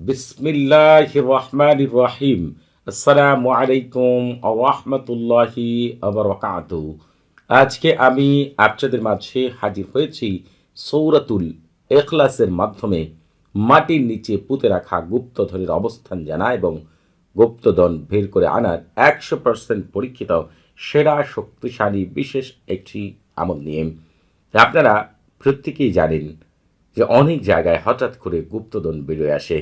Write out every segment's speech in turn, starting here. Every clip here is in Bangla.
বিসমিল্লাহ রহমান রহিম আসসালামু আলাইকুম রহমতুল্লাহি আবরকাত আজকে আমি আপনাদের মাঝে হাজির হয়েছি সৌরাতুল এখলাসের মাধ্যমে মাটির নিচে পুঁতে রাখা গুপ্তধনের অবস্থান জানা এবং গুপ্তধন বের করে আনার একশো পার্সেন্ট পরীক্ষিত সেরা, শক্তিশালী, বিশেষ একটি আমল নিয়ে। আপনারা প্রত্যেকেই জানেন যে অনেক জায়গায় হঠাৎ করে গুপ্তধন বেরোয় আসে।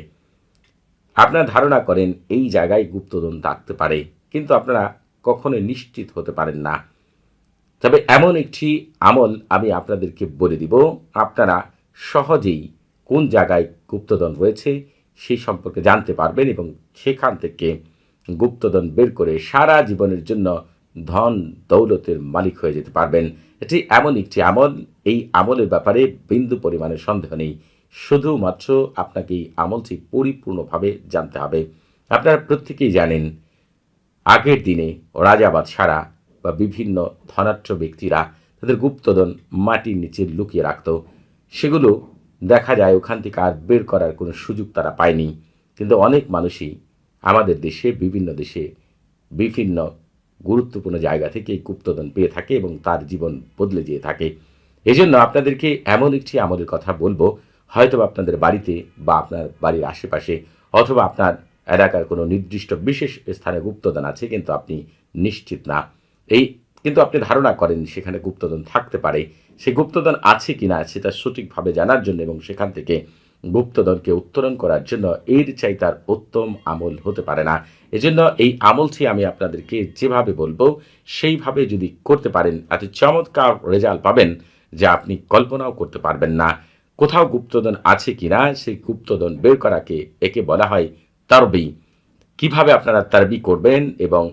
আপনারা ধারণা করেন এই জায়গায় গুপ্তধন থাকতে পারে, কিন্তু আপনারা কখনোই নিশ্চিত হতে পারেন না। তবে এমন একটি আমল আমি আপনাদেরকে বলে দিব, আপনারা সহজেই কোন জায়গায় গুপ্তধন রয়েছে সেই সম্পর্কে জানতে পারবেন এবং সেখান থেকে গুপ্তধন বের করে সারা জীবনের জন্য ধন দৌলতের মালিক হয়ে যেতে পারবেন। এটি এমন একটি আমল, এই আমলের ব্যাপারে বিন্দু পরিমাণে সন্দেহ নেই। শুধুমাত্র আপনাকে এই আমলটি পরিপূর্ণভাবে জানতে হবে। আপনারা প্রত্যেকেই জানেন, আগের দিনে রাজাবাদ বাদশারা বা বিভিন্ন ধনাঢ্য ব্যক্তিরা তাদের গুপ্তধন মাটির নিচে লুকিয়ে রাখত। সেগুলো দেখা যায় ওখান থেকে আর বের করার কোনো সুযোগ তারা পায়নি। কিন্তু অনেক মানুষই আমাদের দেশে, বিভিন্ন দেশে, বিভিন্ন গুরুত্বপূর্ণ জায়গা থেকে এই গুপ্তধন পেয়ে থাকে এবং তার জীবন বদলে যেয়ে থাকে। এজন্য আপনাদেরকে এমন একটি আমলের কথা বলব হয়তো আপনাদের বাড়িতে বা আপনার বাড়ির আশেপাশে অথবা আপনার এলাকার কোনো নির্দিষ্ট বিশেষ স্থানে গুপ্তধন আছে, কিন্তু আপনি নিশ্চিত না। এই কিন্তু আপনি ধারণা করেন সেখানে গুপ্তধন থাকতে পারে। সেই গুপ্তধন আছে কি না সেটা সঠিকভাবে জানার জন্য এবং সেখান থেকে গুপ্তধনকে উত্তোলন করার জন্য এর চাই তার উত্তম আমল হতে পারে না। এজন্য এই আমলটি আমি আপনাদেরকে যেভাবে বলব, সেইভাবে যদি করতে পারেন, এত চমৎকার রেজাল্ট পাবেন যা আপনি কল্পনাও করতে পারবেন না। কোথাও গুপ্তধন আছে কিনা সেই গুপ্তধন বের করাকে একে বলা হয় তারবি। কীভাবে আপনারা তারবি করবেন এবং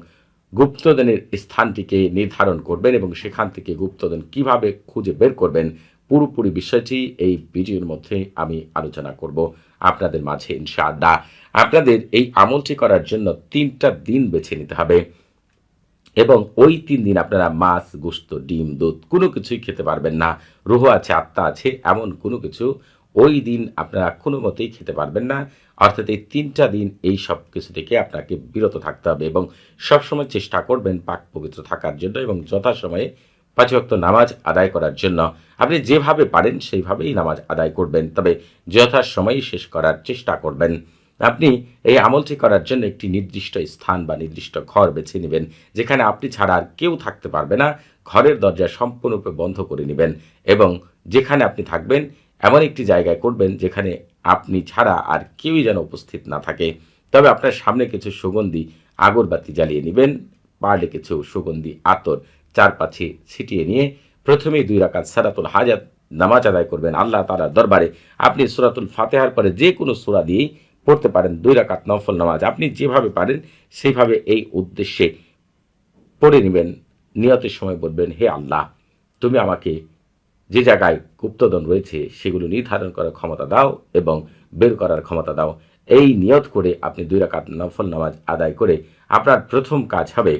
গুপ্তধনের স্থানটিকে নির্ধারণ করবেন এবং সেখান থেকে গুপ্তধন কীভাবে খুঁজে বের করবেন, পুরোপুরি বিষয়টি এই ভিডিওর মধ্যে আমি আলোচনা করব আপনাদের মাঝে ইনশাআল্লাহ। আপনাদের এই আমলটি করার জন্য তিনটা দিন বেছে নিতে হবে। এবং ওই তিন দিন আপনারা মাছ, গোস্ত, ডিম, দুধ কোনো কিছুই খেতে পারবেন না। রুহ আছে, আত্মা আছে, এমন কোনো কিছু ওই দিন আপনারা কোনো মতেই খেতে পারবেন না। অর্থাৎ এই তিনটা দিন এই সব কিছু থেকে আপনাকে বিরত থাকতে হবে এবং সবসময় চেষ্টা করবেন পাক পবিত্র থাকার জন্য এবং যথাসময়ে পাঁচভক্ত নামাজ আদায় করার জন্য। আপনি যেভাবে পারেন সেইভাবেই নামাজ আদায় করবেন, তবে যথাসময়ে শেষ করার চেষ্টা করবেন। আপনি এই আমলটি করার জন্য একটি নির্দিষ্ট স্থান বা নির্দিষ্ট ঘর বেছে নেবেন, যেখানে আপনি ছাড়া আর কেউ থাকতে পারবে না। ঘরের দরজা সম্পূর্ণরূপে বন্ধ করে নেবেন এবং যেখানে আপনি থাকবেন, এমন একটি জায়গায় করবেন যেখানে আপনি ছাড়া আর কেউই যেন উপস্থিত না থাকে। তবে আপনার সামনে কিছু সুগন্ধি আগরবাতি জ্বালিয়ে নেবেন পারলে কিছু সুগন্ধি আতর চারপাশে ছিটিয়ে নিয়ে প্রথমেই দুই রাকাত সারাতুল হাজাত নামাজ আদায় করবেন আল্লাহ তালার দরবারে। আপনি সুরাতুল ফাতেহার পরে যে কোনো সুরা দিয়েই পড়তে পারেন দুই রাকাত নফল নামাজ। আপনি যেভাবে পারেন, সেইভাবে এই উদ্দেশ্যে পড়ে নেবেন, নিয়তের সময় বলবেন, হে আল্লাহ, তুমি আমাকে যে জায়গায় গুপ্তদন রয়েছে, সেগুলো নির্ধারণ করার ক্ষমতা দাও এবং বের করার ক্ষমতা দাও। এই নিয়ত করে আপনি দুই রাকাত নফল নামাজ আদায় করে আপনার প্রথম কাজ হবে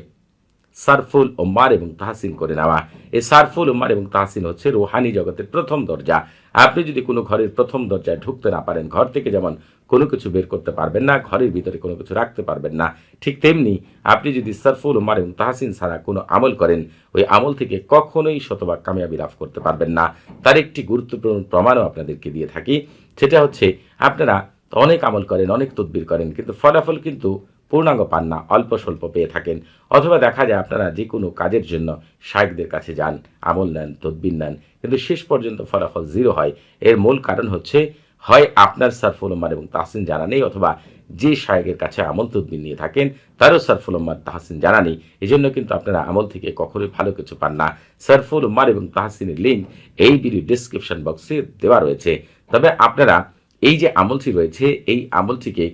সারফুল ওম্মার এবং তাহসিন করে নেওয়া। এই সারফুল ওম্মার এবং তাহসিন হচ্ছে রোহানি জগতের প্রথম দরজা। আপনি যদি কোনো ঘরের প্রথম দরজায় ঢুকতে না পারেন, ঘর থেকে যেমন কোনো কিছু বের করতে পারবেন না, ঘরের ভিতরে কোনো কিছু রাখতে পারবেন না। ঠিক তেমনি আপনি যদি সরফুল এবং তাহসিন ছাড়া কোনো আমল করেন, ওই আমল থেকে কখনোই শতভাগ কামিয়াবি লাভ করতে পারবেন না। তার একটি গুরুত্বপূর্ণ প্রমাণও আপনাদেরকে দিয়ে থাকি। সেটা হচ্ছে, আপনারা অনেক আমল করেন, অনেক তদবির করেন, কিন্তু ফলাফল কিন্তু পূর্ণাঙ্গ পান না, অল্প স্বল্প পেয়ে থাকেন। অথবা দেখা যায় আপনারা যে কোনো কাজের জন্য শায়কদের কাছে যান, আমল নেন, তদবির নেন, কিন্তু শেষ পর্যন্ত ফলাফল জিরো হয়। এর মূল কারণ হচ্ছে হয় আপনার সারফুল উম্মার এবং তাহসিন জানা নেই অথবা যে শায়কের কাছে আমল তদবির নিয়ে থাকেন, তারও সারফুল উম্মার তাহসিন জানা নেই। এই জন্য কিন্তু আপনারা আমল থেকে কখনোই ভালো কিছু পান না। সারফুল উম্মার এবং তাহসিনের লিঙ্ক এই ভিডিও ডিসক্রিপশন বক্সে দেওয়া রয়েছে। তবে আপনারা এই যে আমলটি রয়েছে, এই আমলটিকে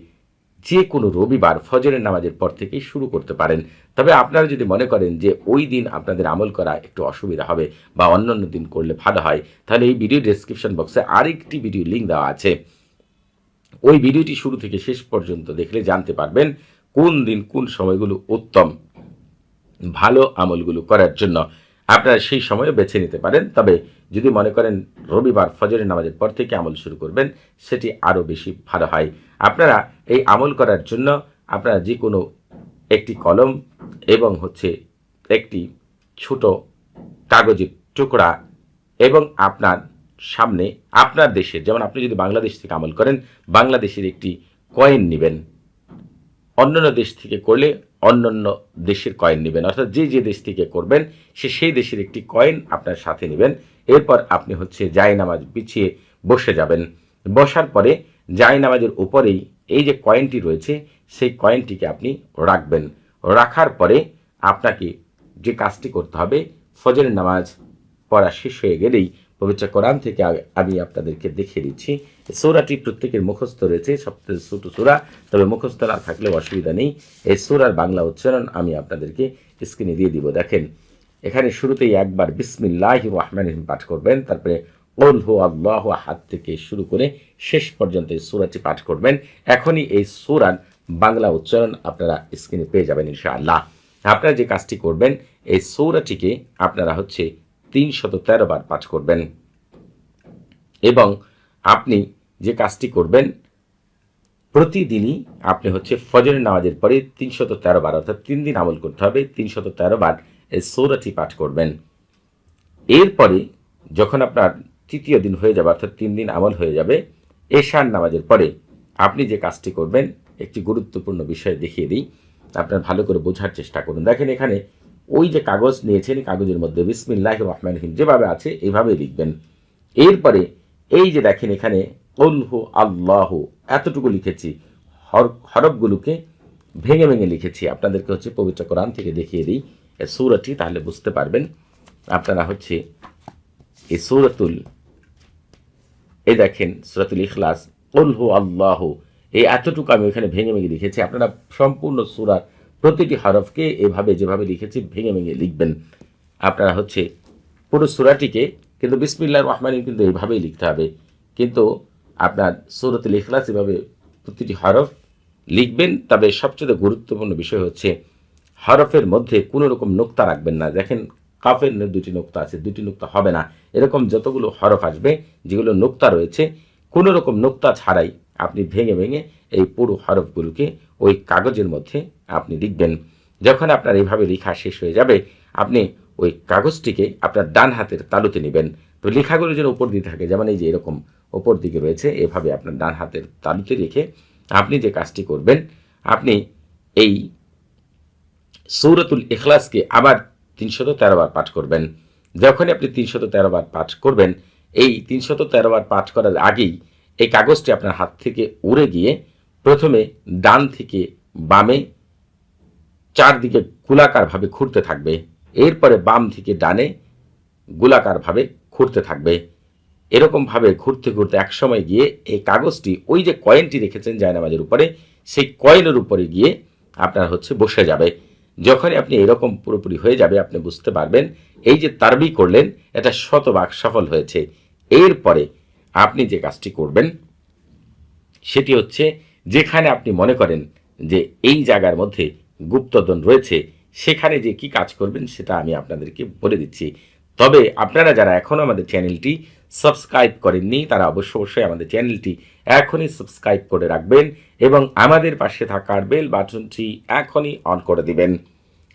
যে কোনো রবিবার ফজরের নামাজের পর থেকেই শুরু করতে পারেন। তবে আপনারা যদি মনে করেন যে ওই দিন আপনাদের আমল করা একটু অসুবিধা হবে বা অন্য অন্য দিন করলে ভালো হয়, তাহলে এই ভিডিও ডেসক্রিপশন বক্সে আরেকটি ভিডিও লিঙ্ক দেওয়া আছে। ওই ভিডিওটি শুরু থেকে শেষ পর্যন্ত দেখলে জানতে পারবেন কোন দিন কোন সময়গুলো উত্তম ভালো আমলগুলো করার জন্য। আপনারা সেই সময়ে বেছে নিতে পারেন। তবে যদি মনে করেন রবিবার ফজরের নামাজের পর থেকে আমল শুরু করবেন, সেটি আরও বেশি ভালো হয়। আপনারা এই আমল করার জন্য আপনারা যে কোনো একটি কলম এবং হচ্ছে একটি ছোট কাগজের টুকরা এবং আপনার সামনে আপনার দেশের যেমন আপনি যদি বাংলাদেশ থেকে আমল করেন, বাংলাদেশের একটি কয়েন নেবেন। অন্যান্য দেশ থেকে করলে অন্যান্য দেশের কয়েন নেবেন। অর্থাৎ যে যে দেশ থেকে করবেন, সে সেই দেশের একটি কয়েন আপনার সাথে নেবেন। এরপর আপনি হচ্ছে জায় নামাজ পিছিয়ে বসে যাবেন। বসার পরে জায় নামাজের উপরেই এই যে কয়েনটি রয়েছে, সেই কয়েনটিকে আপনি রাখবেন। রাখার পরে আপনাকে যে কাজটি করতে হবে, ফজরের নামাজ পড়া শেষ হয়ে গেলেই পবিত্র কোরআন থেকে আমি আপনাদেরকে দেখিয়ে দিচ্ছি। সূরাটি প্রত্যেকের মুখস্থ রয়েছে, সবচেয়ে ছোট সূরা, তবে মুখস্থ না থাকলে অসুবিধা নেই। এই সূরার বাংলা উচ্চারণ আমি আপনাদেরকে স্ক্রিনে দিয়ে দিব। দেখেন, এখানে শুরুতেই একবার বিসমিল্লাহ রহমান রহিম পাঠ করবেন, তারপরে ওল হু আল্লাহ হাত থেকে শুরু করে শেষ পর্যন্ত এই সূরাটি পাঠ করবেন। এখনই এই সূরার বাংলা উচ্চারণ আপনারা স্ক্রিনে পেয়ে যাবেন ইনশাআল্লাহ। আপনারা যে কাজটি করবেন, এই সৌরাটিকে আপনারা হচ্ছে তিনশত তেরো বার পাঠ করবেন। এবং আপনি যে কাজটি করবেন, প্রতিদিনই আপনি হচ্ছে ফজরের নামাজের পরে তিনশত তেরো বার, অর্থাৎ তিন দিন আমল করতে হবে, তিনশত তেরো বার এই সৌরাটি পাঠ করবেন। এরপরে যখন আপনার তৃতীয় দিন হয়ে যাবে, অর্থাৎ তিন দিন আমল হয়ে যাবে, এশার নামাজের পরে আপনি যে কাজটি করবেন, একটি গুরুত্বপূর্ণ বিষয় দেখিয়ে দিই। আপনার ভালো করে বোঝার চেষ্টা করুন। দেখেন এখানে ওই যে কাগজ নিয়েছেন কাগজের মধ্যে বিসমিল্লাহ রহমান রহিম, যেভাবে আছে এইভাবে লিখবেন। এরপরে এই যে দেখেন এখানে অলহু আল্লাহ এতটুকু লিখেছি। হর- হরফগুলোকে ভেঙে ভেঙে লিখেছি। আপনাদেরকে হচ্ছে পবিত্র কোরআন থেকে দেখিয়ে দিই। এই সূরাটি তাহলে বুঝতে পারবেন। আপনারা হচ্ছে এই সূরাতুল, এই দেখেন সুরাতুল ইখলাস উলহু আল্লাহ এই এতটুকু আমি ওখানে ভেঙে ভেঙে লিখেছি। আপনারা সম্পূর্ণ সুরার প্রতিটি হরফকে এভাবে যেভাবে লিখেছি, ভেঙে ভেঙে লিখবেন। আপনারা হচ্ছে পুরো সুরাটিকে কিন্তু বিসমিল্লা রহমান কিন্তু এইভাবেই লিখতে হবে। কিন্তু আপনার সুরতুল ইখলাস এভাবে প্রতিটি হরফ লিখবেন, তবে সবচেয়ে গুরুত্বপূর্ণ বিষয় হচ্ছে হরফের মধ্যে কোনো রকম নোক্তা রাখবেন না। দেখেন, কাফের দুটি নোক্তা আছে, দুটি নোক্তা হবে না। এরকম যতগুলো হরফ আসবে, যেগুলো নোক্তা রয়েছে, কোনো রকম নোক্তা ছাড়াই আপনি ভেঙে ভেঙে এই পুরো হরফগুলোকে ওই কাগজের মধ্যে আপনি লিখবেন। যখন আপনার এইভাবে লেখা শেষ হয়ে যাবে, আপনি ওই কাগজটিকে আপনার ডান হাতের তালুতে নেবেন। তো লেখাগুলো যেন উপর দিকে থাকে, যেমন এই যে এরকম ওপর দিকে রয়েছে, এভাবে আপনার ডান হাতের তালুতে রেখে আপনি যে কাজটি করবেন, আপনি এই সৌরতুল ইখলাসকে আবার তিনশত তেরো বার পাঠ করবেন। যখনই আপনি তিনশত তেরো বার পাঠ করবেন, এই তিনশত তেরো বার পাঠ করার আগেই এই কাগজটি আপনার হাত থেকে উড়ে গিয়ে প্রথমে ডান থেকে বামে চারদিকে গোলাকারভাবে ঘুরতে থাকবে, এরপরে বাম থেকে ডানে গোলাকারভাবে ঘুরতে থাকবে। এরকমভাবে ঘুরতে ঘুরতে একসময় গিয়ে এই কাগজটি, ওই যে কয়েনটি রেখেছেন জায়নামাজের উপরে, সেই কয়েনের উপরে গিয়ে আপনার হচ্ছে বসে যাবে। যখনই আপনি এরকম পুরোপুরি হয়ে যাবে, আপনি বুঝতে পারবেন, এই যে তারবি করলেন, এটা শতভাগ সফল হয়েছে। এরপরে আপনি যে কাজটি করবেন, সেটি হচ্ছে যেখানে আপনি মনে করেন যে এই জায়গার মধ্যে গুপ্তধন রয়েছে, সেখানে যে কি কাজ করবেন সেটা আমি আপনাদেরকে বলে দিচ্ছি। তবে আপনারা যারা এখনও আমাদের চ্যানেলটি সাবস্ক্রাইব করেননি, তারা অবশ্য অবশ্যই আমাদের চ্যানেলটি এখনই সাবস্ক্রাইব করে রাখবেন এবং আমাদের পাশে থাকার বেল বাটনটি এখনই অন করে দিবেন।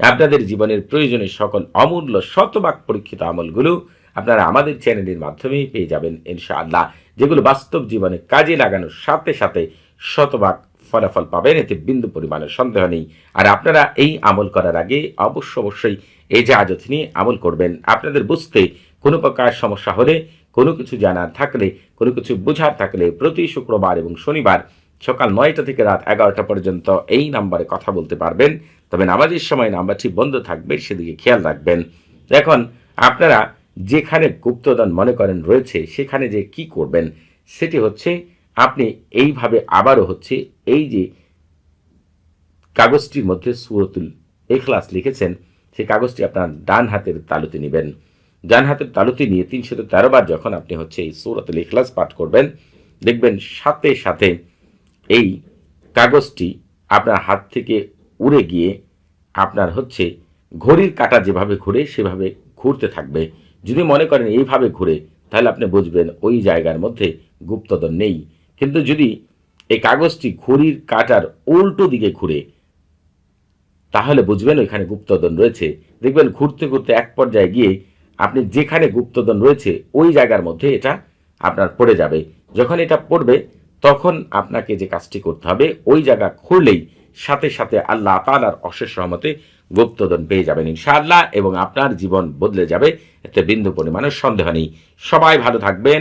আপনাদের জীবনের প্রয়োজনে সকল অমূল্য শতভাগ পরীক্ষিত আমলগুলো আপনারা আমাদের চ্যানেলের মাধ্যমেই পেয়ে যাবেন, ইনশাআল্লাহ। যেগুলো বাস্তব জীবনে কাজে লাগানোর সাথে সাথে শতভাগ ফলাফল পাবেন, এতে বিন্দু পরিমাণের সন্দেহ নেই। আর আপনারা এই আমল করার আগে অবশ্য অবশ্যই এই জাহাজত নিয়ে আমল করবেন, আপনাদের বুঝতে কোনো প্রকার সমস্যা হলে, কোনো কিছু জানার থাকলে, কোনো কিছু বোঝার থাকলে প্রতি শুক্রবার এবং শনিবার সকাল নয়টা থেকে রাত এগারোটা পর্যন্ত এই নাম্বারে কথা বলতে পারবেন। তবে নামাজের সময় নাম্বারটি বন্ধ থাকবে, সেদিকে খেয়াল রাখবেন। এখন আপনারা যেখানে গুপ্তদান মনে করেন রয়েছে, সেখানে যে কি করবেন, সেটি হচ্ছে আপনি এইভাবে আবারও হচ্ছে এই যে কাগজটির মধ্যে সুরতুল এখলাস লিখেছেন, সেই কাগজটি আপনার ডান হাতের তালুতে নেবেন। ডান হাতের তালুতে নিয়ে তিনশত তেরো বার যখন আপনি হচ্ছে এই সুরতুল এখলাস পাঠ করবেন, দেখবেন সাথে সাথে এই কাগজটি আপনার হাত থেকে উড়ে গিয়ে আপনার হচ্ছে ঘড়ির কাঁটা যেভাবে ঘুরে সেভাবে ঘুরতে থাকবে। যদি মনে করেন এইভাবে ঘুরে, তাহলে আপনি বুঝবেন ওই জায়গার মধ্যে গুপ্তধন নেই। কিন্তু যদি এই কাগজটি ঘড়ির কাটার উল্টো দিকে ঘুরে, তাহলে বুঝবেন ওইখানে গুপ্তধন রয়েছে। দেখবেন ঘুরতে ঘুরতে এক পর্যায়ে গিয়ে আপনি যেখানে গুপ্তধন রয়েছে, ওই জায়গার মধ্যে এটা আপনার পড়ে যাবে। যখন এটা পড়বে, তখন আপনাকে যে কাজটি করতে হবে, ওই জায়গা খুললেই সাথে সাথে আল্লাহ তালার অশেষ রহমতে গুপ্তধন পেয়ে যাবেন ইনশাআল্লাহ, এবং আপনার জীবন বদলে যাবে। এতে বিন্দু পরিমাণের সন্দেহ নেই। সবাই ভালো থাকবেন।